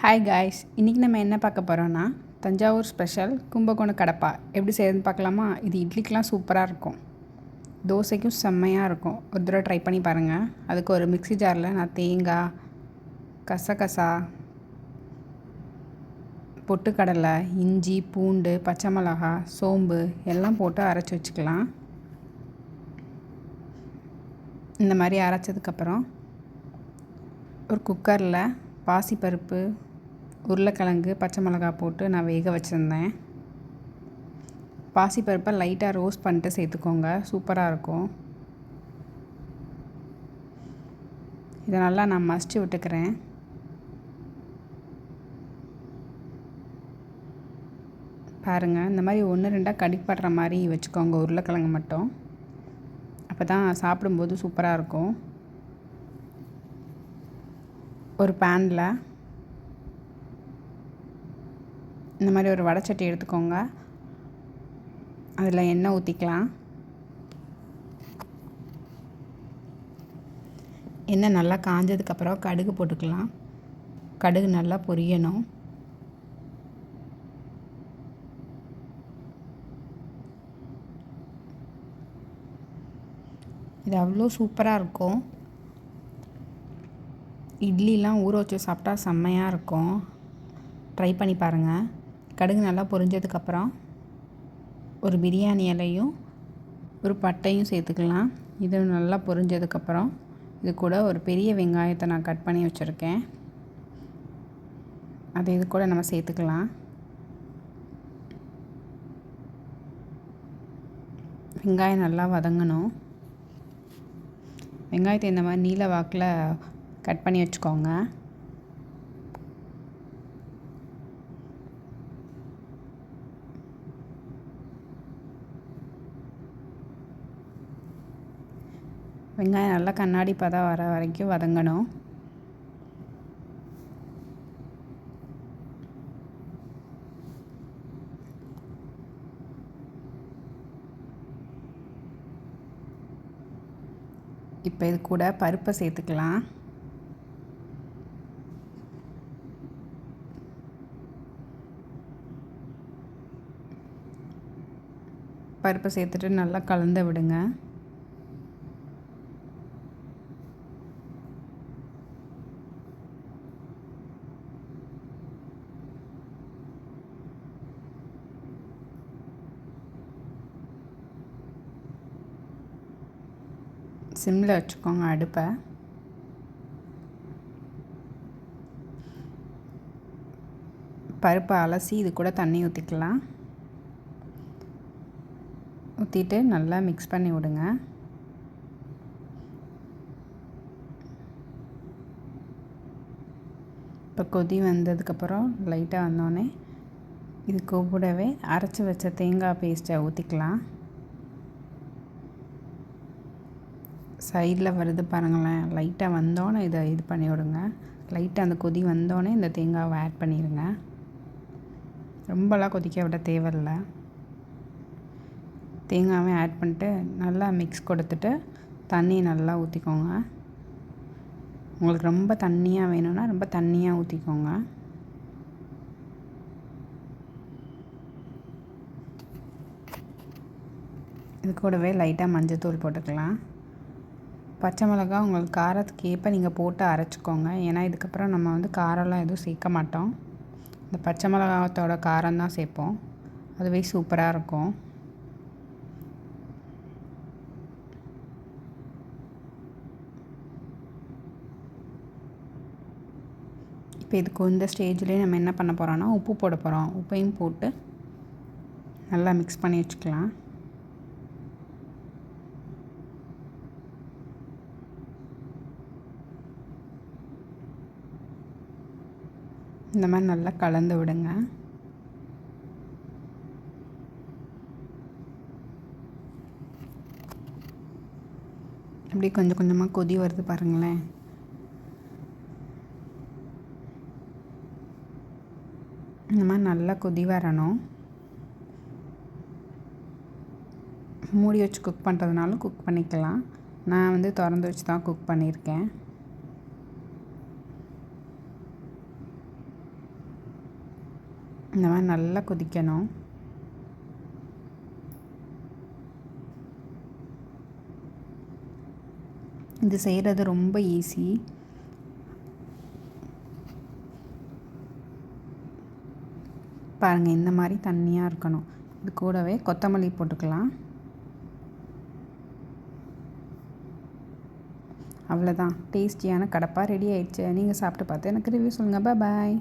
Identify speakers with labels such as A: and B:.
A: Hi guys இன்றைக்கி நம்ம என்ன பார்க்க போகிறோன்னா தஞ்சாவூர் ஸ்பெஷல் கும்பகோணம் கடப்பா. எப்படி செய்யறதுன்னு பார்க்கலாமா? இது இட்லிக்கெலாம் சூப்பராக இருக்கும். தோசைக்கும் செம்மையாக இருக்கும். ஒரு தடவை ட்ரை பண்ணி பாருங்கள் அதுக்கு ஒரு மிக்ஸி ஜாரில் நான் தேங்காய் கசகசா பொட்டுக்கடலை இஞ்சி பூண்டு பச்சை மிளகா சோம்பு எல்லாம் போட்டு அரைச்சி வச்சுக்கலாம். இந்த மாதிரி அரைச்சதுக்கப்புறம் ஒரு குக்கரில் பாசிப்பருப்பு உருளைக்கிழங்கு பச்சை மிளகா போட்டு நான் வேக வச்சுருந்தேன். பாசிப்பருப்பை லைட்டாக ரோஸ்ட் பண்ணிட்டு சேர்த்துக்கோங்க. சூப்பராக இருக்கும். இதை நல்லா நான் மசிச்சு விட்டுக்கிறேன். பாருங்கள் இந்த மாதிரி ஒன்று ரெண்டாக கடிப்படுற மாதிரி வச்சுக்கோங்க உருளைக்கிழங்கு மட்டும். அப்போ தான் சாப்பிடும்போது சூப்பராக இருக்கும். ஒரு பேனில் இந்த மாதிரி ஒரு வடைச்சட்டி எடுத்துக்கோங்க. அதில் எண்ணெய் ஊற்றிக்கலாம் எண்ணெய் நல்லா காஞ்சதுக்கப்புறம் கடுகு போட்டுக்கலாம். கடுகு நல்லா பொரியணும். இது அவ்வளோ சூப்பராக இருக்கும். இட்லிலாம் ஊற வச்சு சாப்பிட்டா செம்மையாக இருக்கும். ட்ரை பண்ணி பாருங்கள் கடுகு நல்லா பொரிஞ்சதுக்கப்புறம் ஒரு பிரியாணி இலையும் ஒரு பட்டையும் சேர்த்துக்கலாம். இது நல்லா பொரிஞ்சதுக்கப்புறம் இது கூட ஒரு பெரிய வெங்காயத்தை நான் கட் பண்ணி வச்சுருக்கேன். அதை இது கூட நம்ம சேர்த்துக்கலாம். வெங்காயம் நல்லா வதங்கணும். வெங்காயத்தை இந்த மாதிரி நீல வாக்கில் கட் பண்ணி வச்சுக்கோங்க. வெங்காயம் நல்லா கண்ணாடி பதம் வர வரைக்கும் வதங்கணும். இப்போ இது கூட பருப்பை சேர்த்துக்கலாம். பருப்பை சேர்த்துட்டு நல்லா கலந்து விடுங்க. சிம்மில் வச்சுக்கோங்க அடுப்பை. பருப்பை அலசி இது கூட தண்ணி ஊற்றிக்கலாம் ஊற்றிட்டு நல்லா மிக்ஸ் பண்ணி விடுங்க. இப்போ கொதி வந்ததுக்கப்புறம் லைட்டாக வந்தோடனே இது கூடவே அரைச்சி வச்ச தேங்காய் பேஸ்ட்டை ஊற்றிக்கலாம் சைடில் வருது பாருங்களேன். லைட்டாக வந்தோன்னே இதை இது பண்ணி விடுங்க லைட்டாக அந்த கொதி வந்தோடனே இந்த தேங்காவை ஆட் பண்ணிடுங்க ரொம்பலாம் கொதிக்க விட தேவையில்ல. தேங்காவை ஆட் பண்ணிட்டு நல்லா மிக்ஸ் கொடுத்துட்டு தண்ணி நல்லா ஊற்றிக்கோங்க உங்களுக்கு ரொம்ப தண்ணியாக வேணும்னா ரொம்ப தண்ணியாக ஊற்றிக்கோங்க இது கூடவே லைட்டாக மஞ்சத்தூள் போட்டுக்கலாம். பச்சை மிளகா உங்களுக்கு காரத்துக்கு ஏற்ப நீங்கள் போட்டு அரைச்சிக்கோங்க. ஏன்னா இதுக்கப்புறம் நம்ம வந்து காரம்லாம் எதுவும் சேர்க்க மாட்டோம். இந்த பச்சை மிளகாத்தோட காரம் தான் சேர்ப்போம். அதுவே சூப்பராக இருக்கும். இப்போ இதுக்கு இந்த ஸ்டேஜ்லேயே நம்ம என்ன பண்ண போகிறோன்னா உப்பு போட போகிறோம் உப்பையும் போட்டு நல்லா மிக்ஸ் பண்ணி வச்சுக்கலாம். இந்த மாதிரி நல்லா கலந்து விடுங்க. அப்படியே கொஞ்சம் கொஞ்சமாக கொதி வருது பாருங்களேன். இந்த மாதிரி நல்லா கொதி வரணும். மூடி வச்சு குக் பண்ணுறதுனாலும் குக் பண்ணிக்கலாம். நான் வந்து திறந்து வச்சு தான் குக் பண்ணியிருக்கேன். இந்த மாதிரி நல்லா கொதிக்கணும். இது செய்கிறது ரொம்ப ஈஸி பாருங்கள் இந்த மாதிரி தண்ணியாக இருக்கணும். இது கூடவே கொத்தமல்லி போட்டுக்கலாம். அவ்வளோதான் டேஸ்டியான கடப்பாக ரெடி ஆயிடுச்சு. நீங்கள் சாப்பிட்டு பார்த்து எனக்கு ரிவ்யூ சொல்லுங்கள் பாய்